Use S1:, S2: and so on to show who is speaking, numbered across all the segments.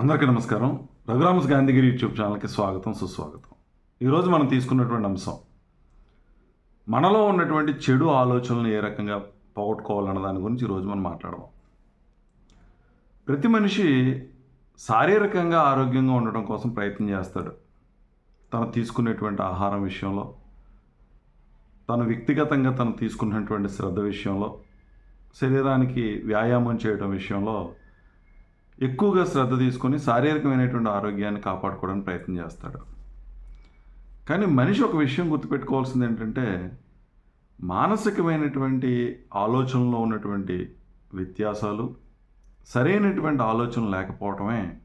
S1: అందరికీ నమస్కారం. రఘురామస్ గాంధీగిరి యూట్యూబ్ ఛానల్కి స్వాగతం సుస్వాగతం. ఈరోజు మనం తీసుకున్నటువంటి అంశం మనలో ఉన్నటువంటి చెడు ఆలోచనలు ఏ రకంగా పోగొట్టుకోవాలన్న దాని గురించి ఈరోజు మనం మాట్లాడదాం. ప్రతి మనిషి శారీరకంగా ఆరోగ్యంగా ఉండడం కోసం ప్రయత్నం చేస్తాడు. తను తీసుకునేటువంటి ఆహారం విషయంలో తను వ్యక్తిగతంగా తను తీసుకున్నటువంటి శ్రద్ధ విషయంలో శరీరానికి వ్యాయామం చేయడం విషయంలో ఎక్కువగా శ్రద్ధ తీసుకొని శారీరకమైనటువంటి ఆరోగ్యాన్ని కాపాడుకోవడానికి ప్రయత్నం చేస్తాడు. కానీ మనిషి ఒక విషయం గుర్తుపెట్టుకోవాల్సింది ఏంటంటే మానసికమైనటువంటి ఆలోచనలో ఉన్నటువంటి వ్యత్యాసాలు సరైనటువంటి ఆలోచన లేకపోవటమే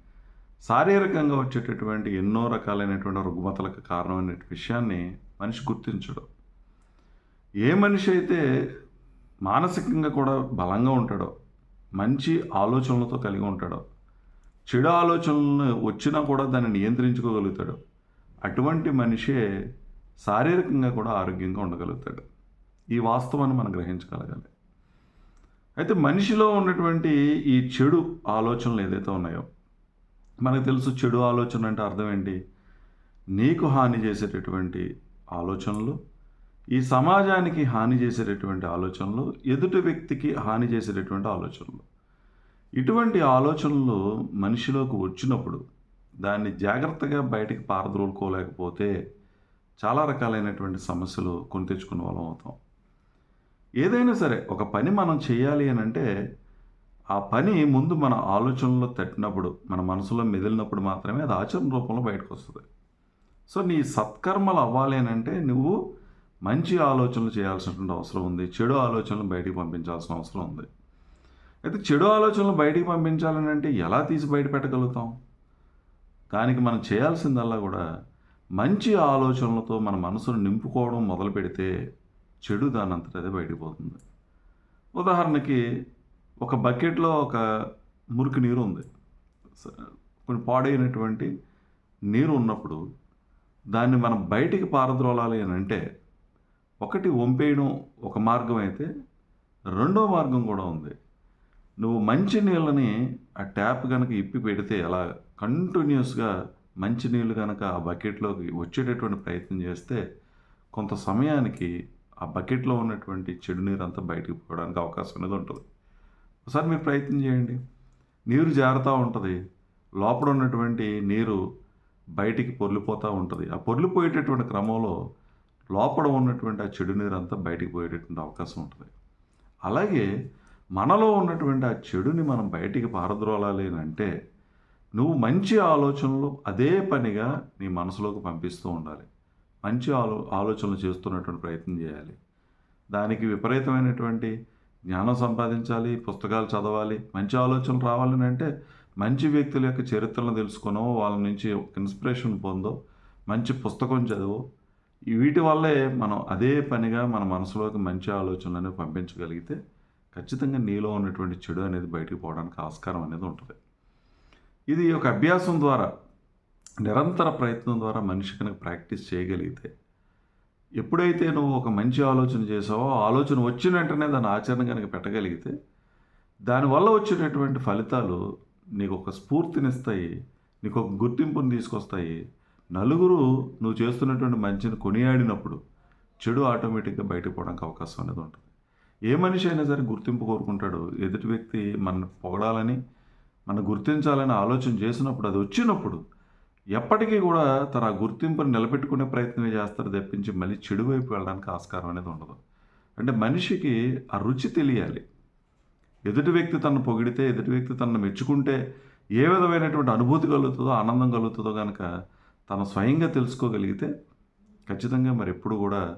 S1: శారీరకంగా వచ్చేటటువంటి ఎన్నో రకాలైనటువంటి రుగ్మతలకు కారణమైన విషయాన్ని మనిషి గుర్తించడు. ఏ మనిషి అయితే మానసికంగా కూడా బలంగా ఉంటాడో మంచి ఆలోచనలతో కలిగి ఉంటాడు. చెడు ఆలోచనలు వచ్చినా కూడా దాన్ని నియంత్రించుకోగలుగుతాడు. అటువంటి మనిషే శారీరకంగా కూడా ఆరోగ్యంగా ఉండగలుగుతాడు. ఈ వాస్తవాన్ని మనం గ్రహించగలగాలి. అయితే మనిషిలో ఉన్నటువంటి ఈ చెడు ఆలోచనలు ఏదైతే ఉన్నాయో మనకు తెలుసు చెడు ఆలోచన అంటే అర్థం ఏంటి? నీకు హాని చేసేటటువంటి ఆలోచనలు ఈ సమాజానికి హాని చేసేటటువంటి ఆలోచనలు ఎదుటి వ్యక్తికి హాని చేసేటటువంటి ఆలోచనలు. ఇటువంటి ఆలోచనలు మనిషిలోకి వచ్చినప్పుడు దాన్ని జాగ్రత్తగా బయటికి పారద్రోలుకోలేకపోతే చాలా రకాలైనటువంటి సమస్యలు కొని తెచ్చుకునే వాళ్ళం అవుతాం. ఏదైనా సరే ఒక పని మనం చేయాలి అని అంటే ఆ పని ముందు మన ఆలోచనలో తట్టినప్పుడు మన మనసులో మెదిలినప్పుడు మాత్రమే అది ఆచరణ రూపంలో బయటకు వస్తుంది సో నీ సత్కర్మలు అవ్వాలి అని అంటే నువ్వు మంచి ఆలోచనలు చేయాల్సినటువంటి అవసరం ఉంది. చెడు ఆలోచనలు బయటికి పంపించాల్సిన అవసరం ఉంది. అయితే చెడు ఆలోచనలు బయటికి పంపించాలని అంటే ఎలా తీసి బయట పెట్టగలుగుతాం? దానికి మనం చేయాల్సిందల్లా కూడా మంచి ఆలోచనలతో మన మనసును నింపుకోవడం మొదలు పెడితే చెడు దానంతట అదే బయటికి పోతుంది. ఉదాహరణకి ఒక బకెట్లో ఒక మురికి నీరు ఉంది. స- కొన్ని పాడైనటువంటి నీరు ఉన్నప్పుడు దాన్ని మనం బయటికి పారద్రోలాలి అని అంటే ఒకటి వంపేయడం ఒక మార్గం అయితే రెండో మార్గం కూడా ఉంది. నువ్వు మంచి నీళ్ళని ఆ ట్యాప్ కనుక ఇప్పి పెడితే అలా కంటిన్యూస్గా మంచి నీళ్ళు కనుక ఆ బకెట్లోకి వచ్చేటటువంటి ప్రయత్నం చేస్తే కొంత సమయానికి ఆ బకెట్లో ఉన్నటువంటి చెడు నీరు అంతా బయటికి పోవడానికి అవకాశం అనేది ఉంటుంది. ఒకసారి మీరు ప్రయత్నం చేయండి. నీరు జారుతూ ఉంటుంది. లోపల ఉన్నటువంటి నీరు బయటికి పొర్లిపోతూ ఉంటుంది. ఆ పొర్లిపోయేటటువంటి క్రమంలో లోపల ఉన్నటువంటి ఆ చెడు నీరు అంతా బయటికి పోయేటటువంటి అవకాశం ఉంటుంది. అలాగే మనలో ఉన్నటువంటి ఆ చెడుని మనం బయటికి పారద్రోలాలి అని అంటే నువ్వు మంచి ఆలోచనలు అదే పనిగా నీ మనసులోకి పంపిస్తూ ఉండాలి. మంచి ఆలో ఆలోచనలు చేస్తున్నటువంటి ప్రయత్నం చేయాలి. దానికి విపరీతమైనటువంటి జ్ఞానం సంపాదించాలి పుస్తకాలు చదవాలి మంచి ఆలోచనలు రావాలని అంటే మంచి వ్యక్తుల యొక్క చరిత్రను తెలుసుకునో వాళ్ళ నుంచి ఇన్స్పిరేషన్ పొందో మంచి పుస్తకం చదువు వీటి వల్లే మనం అదే పనిగా మన మనసులోకి మంచి ఆలోచనలను పంపించగలిగితే ఖచ్చితంగా నీలో ఉన్నటువంటి చెడు అనేది బయటికి పోవడానికి ఆస్కారం అనేది ఉంటుంది. ఇది ఒక అభ్యాసం ద్వారా నిరంతర ప్రయత్నం ద్వారా మనిషి కనుక ప్రాక్టీస్ చేయగలిగితే ఎప్పుడైతే నువ్వు ఒక మంచి ఆలోచన చేసావో ఆలోచన వచ్చిన వెంటనే దాని ఆచరణ కనుక పెట్టగలిగితే దానివల్ల వచ్చినటువంటి ఫలితాలు నీకు ఒక స్ఫూర్తినిస్తాయి నీకు ఒక గుర్తింపుని తీసుకొస్తాయి నలుగురు నువ్వు చేస్తున్నటువంటి మంచిని కొనియాడినప్పుడు చెడు ఆటోమేటిక్గా బయటకు పోవడానికి అవకాశం అనేది ఉంటుంది. ఏ మనిషి అయినా సరే గుర్తింపు కోరుకుంటాడు. ఎదుటి వ్యక్తి మన పొగడాలని మన గుర్తించాలని ఆలోచన చేసినప్పుడు అది వచ్చినప్పుడు ఎప్పటికీ కూడా తన ఆ గుర్తింపుని నిలబెట్టుకునే ప్రయత్నమే చేస్తారు తెప్పించి మళ్ళీ చెడు వైపు వెళ్ళడానికి ఆస్కారం అనేది ఉండదు. అంటే మనిషికి ఆ రుచి తెలియాలి. ఎదుటి వ్యక్తి తనను పొగిడితే ఎదుటి వ్యక్తి తనను మెచ్చుకుంటే ఏ విధమైనటువంటి అనుభూతి కలుగుతుందో ఆనందం కలుగుతుందో కనుక తను స్వయంగా తెలుసుకోగలిగితే ఖచ్చితంగా మరి ఎప్పుడు కూడా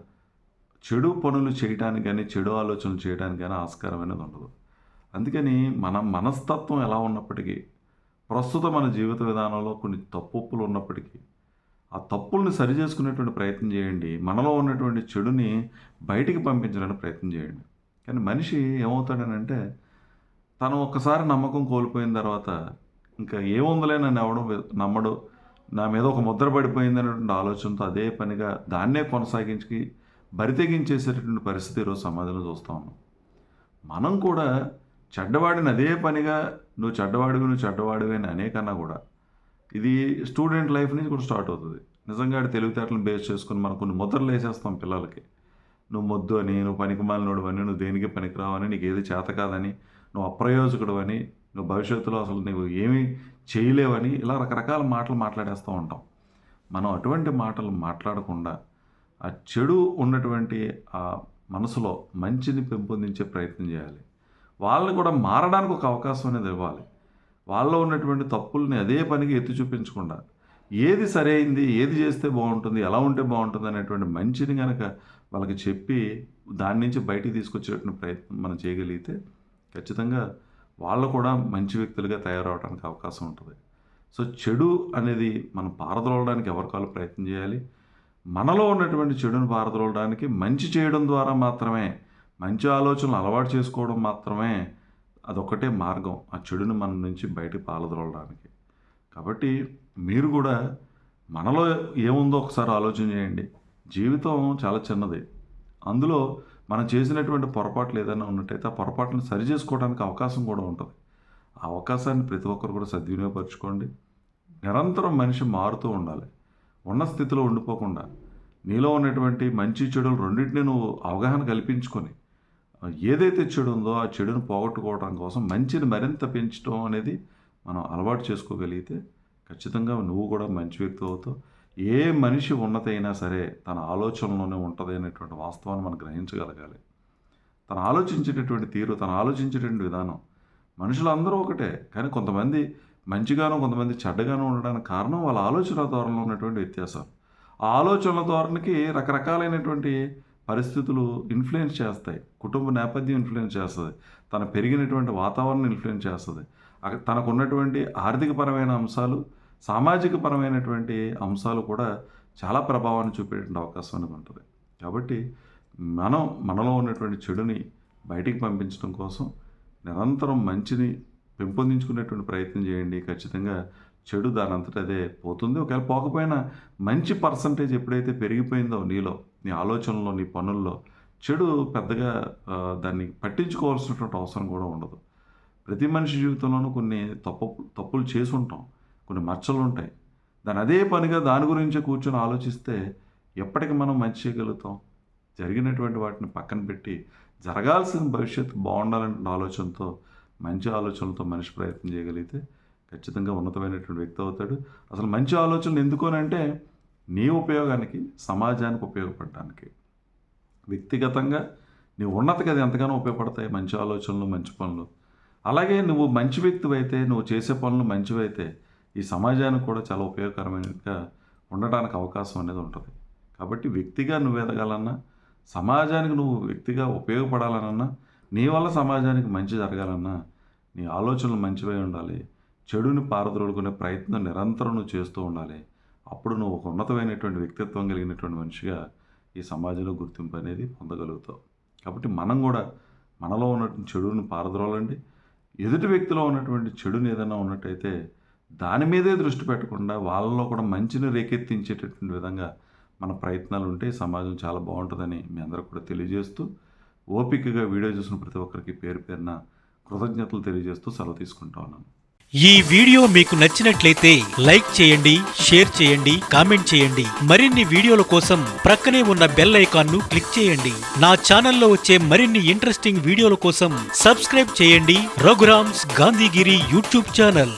S1: చెడు పనులు చేయడానికి కానీ చెడు ఆలోచనలు చేయడానికి కానీ ఆస్కారం అనేది ఉండదు. అందుకని మన మనస్తత్వం ఎలా ఉన్నప్పటికీ ప్రస్తుతం మన జీవిత విధానంలో కొన్ని తప్పులు ఉన్నప్పటికీ ఆ తప్పుల్ని సరి చేసుకునేటువంటి ప్రయత్నం చేయండి. మనలో ఉన్నటువంటి చెడుని బయటికి పంపించడానికి ప్రయత్నం చేయండి. కానీ మనిషి ఏమవుతాడనంటే తను ఒక్కసారి నమ్మకం కోల్పోయిన తర్వాత ఇంకా ఏముందలే నన్ను ఎవడం నమ్మడు నా మీద ఒక ముద్ర పడిపోయింది అనేటువంటి ఆలోచనతో అదే పనిగా దాన్నే కొనసాగించి బరితెగించేసేటటువంటి పరిస్థితి ఈరోజు సమాజంలో చూస్తూ ఉన్నాం. మనం కూడా చెడ్డవాడిని అదే పనిగా నువ్వు చెడ్డవాడివి నువ్వు చెడ్డవాడివి అని అనేకన్నా కూడా ఇది స్టూడెంట్ లైఫ్ నుంచి కూడా స్టార్ట్ అవుతుంది. నిజంగా తెలివితేటలను బేస్ చేసుకుని మనం కొన్ని ముద్రలు వేసేస్తాం పిల్లలకి. నువ్వు మొద్దు అని నువ్వు పనికిమాలినోడు అని నువ్వు దేనికి పనికిరావని నీకు ఏది చేత కాదని నువ్వు అప్రయోజకుడు అని నువ్వు భవిష్యత్తులో అసలు నువ్వు ఏమీ చేయలేవని ఇలా రకరకాల మాటలు మాట్లాడేస్తూ ఉంటాం. మనం అటువంటి మాటలు మాట్లాడకుండా ఆ చెడు ఉన్నటువంటి ఆ మనసులో మంచిని పెంపొందించే ప్రయత్నం చేయాలి. వాళ్ళని కూడా మారడానికి ఒక అవకాశం అనేది ఇవ్వాలి. వాళ్ళలో ఉన్నటువంటి తప్పుల్ని అదే పనికి ఎత్తి చూపించకుండా ఏది సరైంది ఏది చేస్తే బాగుంటుంది ఎలా ఉంటే బాగుంటుంది అనేటువంటి మంచిని కనుక వాళ్ళకి చెప్పి దాని నుంచి బయటికి తీసుకొచ్చేటువంటి ప్రయత్నం మనం చేయగలిగితే ఖచ్చితంగా వాళ్ళు కూడా మంచి వ్యక్తులుగా తయారవడానికి అవకాశం ఉంటుంది. సో చెడు అనేది మనం పారదోలడానికి ఎవరికాలు ప్రయత్నం చేయాలి? మనలో ఉన్నటువంటి చెడును పారదోలడానికి మంచి చేయడం ద్వారా మాత్రమే మంచి ఆలోచనలు అలవాటు చేసుకోవడం మాత్రమే అదొక్కటే మార్గం ఆ చెడును మన నుంచి బయటకు పారదోలడానికి కాబట్టి మీరు కూడా మనలో ఏముందో ఒకసారి ఆలోచన చేయండి. జీవితం చాలా చిన్నది. అందులో మనం చేసినటువంటి పొరపాట్లు ఏదైనా ఉన్నట్టయితే ఆ పొరపాట్లను సరి చేసుకోవడానికి అవకాశం కూడా ఉంటుంది. ఆ అవకాశాన్ని ప్రతి ఒక్కరు కూడా సద్వినియోగపరచుకోండి. నిరంతరం మనిషి మారుతూ ఉండాలి. ఉన్న స్థితిలో ఉండిపోకుండా నీలో ఉన్నటువంటి మంచి చెడులు రెండింటిని నువ్వు అవగాహన కల్పించుకొని ఏదైతే చెడు ఉందో ఆ చెడును పోగొట్టుకోవడం కోసం మంచిని మరింత పెంచడం అనేది మనం అలవాటు చేసుకోగలిగితే ఖచ్చితంగా నువ్వు కూడా మంచి వ్యక్తి అవుతావు. ఏ మనిషి ఉన్నతైనా సరే తన ఆలోచనలోనే ఉంటుంది అనేటువంటి వాస్తవాన్ని మనం గ్రహించగలగాలి. తను ఆలోచించేటటువంటి తీరు తను ఆలోచించేటువంటి విధానం మనుషులు అందరూ ఒకటే. కానీ కొంతమంది మంచిగానో కొంతమంది చెడ్డగానో ఉండడానికి కారణం వాళ్ళ ఆలోచన ధోరణిలో ఉన్నటువంటి వ్యత్యాసాలు ఆ ఆలోచనల ధోరణికి రకరకాలైనటువంటి పరిస్థితులు ఇన్ఫ్లుయెన్స్ చేస్తాయి. కుటుంబ నేపథ్యం ఇన్ఫ్లుయెన్స్ చేస్తుంది. తన పెరిగినటువంటి వాతావరణం ఇన్ఫ్లుయెన్స్ చేస్తుంది. తనకున్నటువంటి తనకు ఉన్నటువంటి ఆర్థికపరమైన అంశాలు సామాజిక పరమైనటువంటి అంశాలు కూడా చాలా ప్రభావాన్ని చూపే అవకాశం అనేది ఉంటుంది. కాబట్టి మనం మనలో ఉన్నటువంటి చెడుని బయటికి పంపించడం కోసం నిరంతరం మంచిని పెంపొందించుకునేటువంటి ప్రయత్నం చేయండి. ఖచ్చితంగా చెడు దానంతట అదే పోతుంది. ఒకవేళ పోకపోయినా మంచి పర్సంటేజ్ ఎప్పుడైతే పెరిగిపోయిందో నీలో నీ ఆలోచనలో నీ పనుల్లో చెడు పెద్దగా దాన్ని పట్టించుకోవాల్సినటువంటి అవసరం కూడా ఉండదు. ప్రతి మనిషి జీవితంలోనూ కొన్ని తప్పు తప్పులు చేసి ఉంటాం. కొన్ని మచ్చలు ఉంటాయి దాని అదే పనిగా దాని గురించే కూర్చొని ఆలోచిస్తే ఎప్పటికి మనం మంచి చేయగలుగుతాం? జరిగినటువంటి వాటిని పక్కన పెట్టి జరగాల్సిన భవిష్యత్తు బాగుండాలనే ఆలోచనతో మంచి ఆలోచనలతో మనిషి ప్రయత్నం చేయగలిగితే ఖచ్చితంగా ఉన్నతమైనటువంటి వ్యక్తి అవుతాడు. అసలు మంచి ఆలోచనలు ఎందుకోనంటే నీ ఉపయోగానికి సమాజానికి ఉపయోగపడడానికి వ్యక్తిగతంగా నీ ఉన్నతికి అది ఎంతగానో ఉపయోగపడతాయి మంచి ఆలోచనలు మంచి పనులు. అలాగే నువ్వు మంచి వ్యక్తివైతే అయితే నువ్వు చేసే పనులు మంచివైతే ఈ సమాజానికి కూడా చాలా ఉపయోగకరమైనదిగా ఉండడానికి అవకాశం అనేది ఉంటుంది. కాబట్టి వ్యక్తిగా నువ్వు ఎదగాలన్నా సమాజానికి నువ్వు వ్యక్తిగా ఉపయోగపడాలన్నా నీ వల్ల సమాజానికి మంచి జరగాలన్నా నీ ఆలోచనలు మంచివై ఉండాలి చెడుని పారదోలుకునే ప్రయత్నం నిరంతరం నువ్వు చేస్తూ ఉండాలి అప్పుడు నువ్వు ఒక ఉన్నతమైనటువంటి వ్యక్తిత్వం కలిగినటువంటి మనిషిగా ఈ సమాజంలో గుర్తింపు అనేది పొందగలుగుతావు. కాబట్టి మనం కూడా మనలో ఉన్నటువంటి చెడుని పారద్రోలండి. ఎదుటి వ్యక్తిలో ఉన్నటువంటి చెడుని ఏదైనా ఉన్నట్టయితే దాని మీదే దృష్టి పెట్టకుండా వాళ్ళలో కూడా మంచిని రేకెత్తించేటటువంటి విధంగా మన ప్రయత్నాలు ఉంటే సమాజం చాలా బాగుంటుందని మీ అందరూ కూడా తెలియజేస్తూ ఓపికగా వీడియో చూసిన ప్రతి ఒక్కరికి పేరు పేరున కృతజ్ఞతలు తెలియజేస్తూ సెలవు తీసుకుంటా ఉన్నాను.
S2: ఈ వీడియో మీకు నచ్చినట్లయితే లైక్ చేయండి షేర్ చేయండి కామెంట్ చేయండి. మరిన్ని వీడియోల కోసం ప్రక్కనే ఉన్న బెల్ ఐకాన్ను క్లిక్ చేయండి. నా ఛానల్లో వచ్చే మరిన్ని ఇంట్రెస్టింగ్ వీడియోల కోసం సబ్స్క్రైబ్ చేయండి. Raghuram's Gandhigiri YouTube channel.